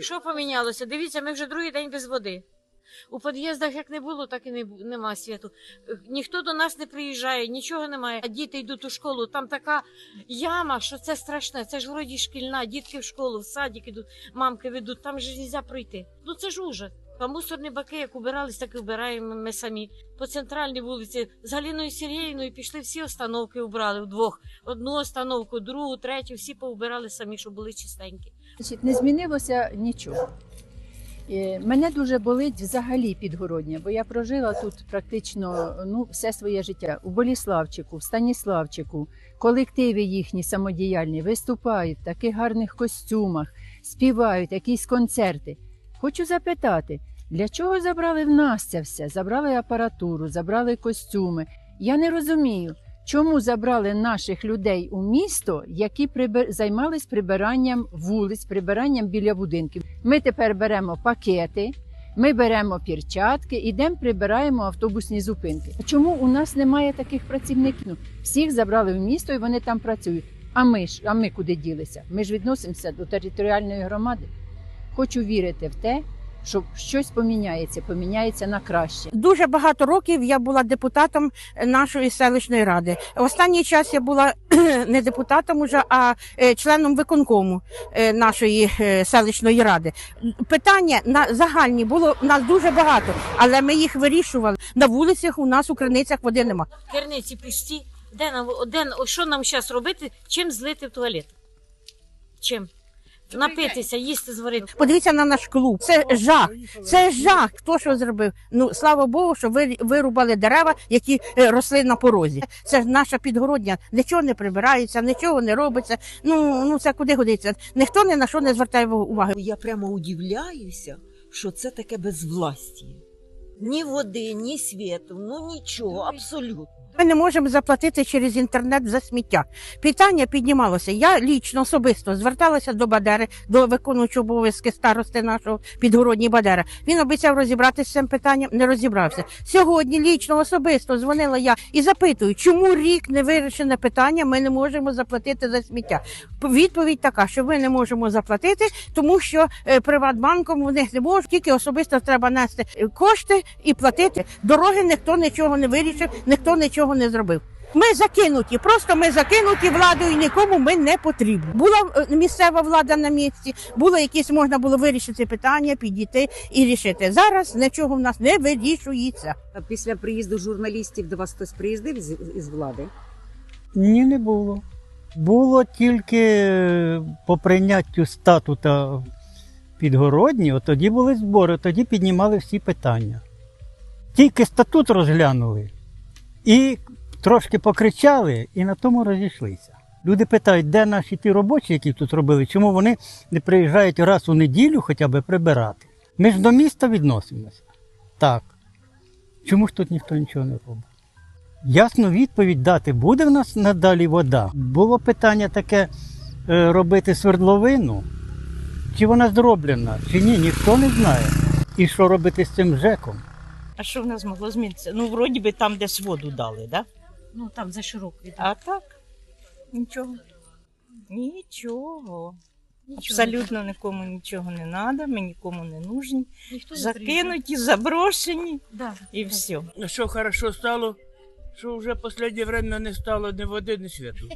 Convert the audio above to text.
Що помінялося? Дивіться, ми вже другий день без води. У під'їздах як не було, так і не, нема світу. Ніхто до нас не приїжджає, нічого немає. А діти йдуть у школу, там така яма, що це страшне. Це ж вроді шкільна, дітки в школу, в садик ідуть, мамки ведуть, там же нельзя пройти. Ну це ж ужас. А мусорні баки, як убирались, так і вбираємо ми самі. По центральній вулиці з Галіною Сергіївною пішли всі остановки, убрали вдвох. Одну остановку, другу, третю, всі поубирали самі, щоб були чистенькі. Значить, не змінилося нічого. Мене дуже болить взагалі підгородня, бо я прожила тут практично ну, все своє життя. У Боліславчику, в Станіславчику, колективи їхні самодіяльні виступають в таких гарних костюмах, співають якісь концерти. Хочу запитати, для чого забрали в нас це все? Забрали апаратуру, забрали костюми. Я не розумію, чому забрали наших людей у місто, які прибир... займались прибиранням вулиць, прибиранням біля будинків. Ми тепер беремо пакети, ми беремо перчатки, ідемо прибираємо автобусні зупинки. Чому у нас немає таких працівників? Ну, всіх забрали в місто і вони там працюють. А ми ж, а ми куди ділися? Ми ж відносимося до територіальної громади. Хочу вірити в те, що щось поміняється, поміняється на краще. Дуже багато років я була депутатом нашої селищної ради. Останній час я була не депутатом уже, а е, членом виконкому е, нашої е, селищної ради. Питання на загальні було у нас дуже багато, але ми їх вирішували. На вулицях у нас у криницях води нема. Керниці пусті. Де нам, де, що нам зараз робити? Чим злити в туалет? Чим? Напитися, їсти зварити. Подивіться на наш клуб. Це жах. Це жах. Хто що зробив? Ну слава Богу, що ви вирубали дерева, які е, росли на порозі. Це ж наша підгородня. Нічого не прибирається, нічого не робиться. Ну ну це куди годиться. Ніхто ні на що не звертає уваги. Я прямо удивляюся, що це таке безвластя. Ні води, ні світу, ну нічого, абсолютно. Ми не можемо заплатити через інтернет за сміття. Питання піднімалося. Я лічно особисто зверталася до Бадери, до виконуючого обов'язки старости нашого підгородні Бадера. Він обіцяв розібратися з цим питанням, не розібрався. Сьогодні лічно особисто дзвонила я і запитую, чому рік не вирішене питання, ми не можемо заплатити за сміття. Відповідь така, що ми не можемо заплатити, тому що е, Приватбанком в них не можуть, тільки особисто треба нести е, кошти і платити. Дороги ніхто нічого не вирішив, ніхто нічого не зробив. Ми закинуті, просто ми закинуті владою, і нікому ми не потрібні. Була е, місцева влада на місці, було якісь можна було вирішити питання, підійти і рішити. Зараз нічого в нас не вирішується. А Після приїзду журналістів до вас хтось приїздив з- із влади? Ні, не було. Було тільки по прийняттю статута підгородні, от тоді були збори, тоді піднімали всі питання. Тільки статут розглянули і трошки покричали, і на тому розійшлися. Люди питають, де наші ті робочі, які тут робили, чому вони не приїжджають раз у неділю хоча б прибирати. Ми ж до міста відносимося. Так. Чому ж тут ніхто нічого не робить? Ясну відповідь дати, буде в нас надалі вода. Було питання таке е, робити свердловину, чи вона зроблена, чи ні, ніхто не знає. І що робити з цим ЖЕКом. А що в нас могло змінитися? Ну, вроді би там десь воду дали, да? Ну там за широкою. А так? Нічого. Нічого. Нічого Абсолютно нікому нічого не треба, ми нікому не нужні. Ніхто не. Закинуті, заброшені Да. і все. Що хорошо стало, що вже в останнє время не стало ні води, ні світу.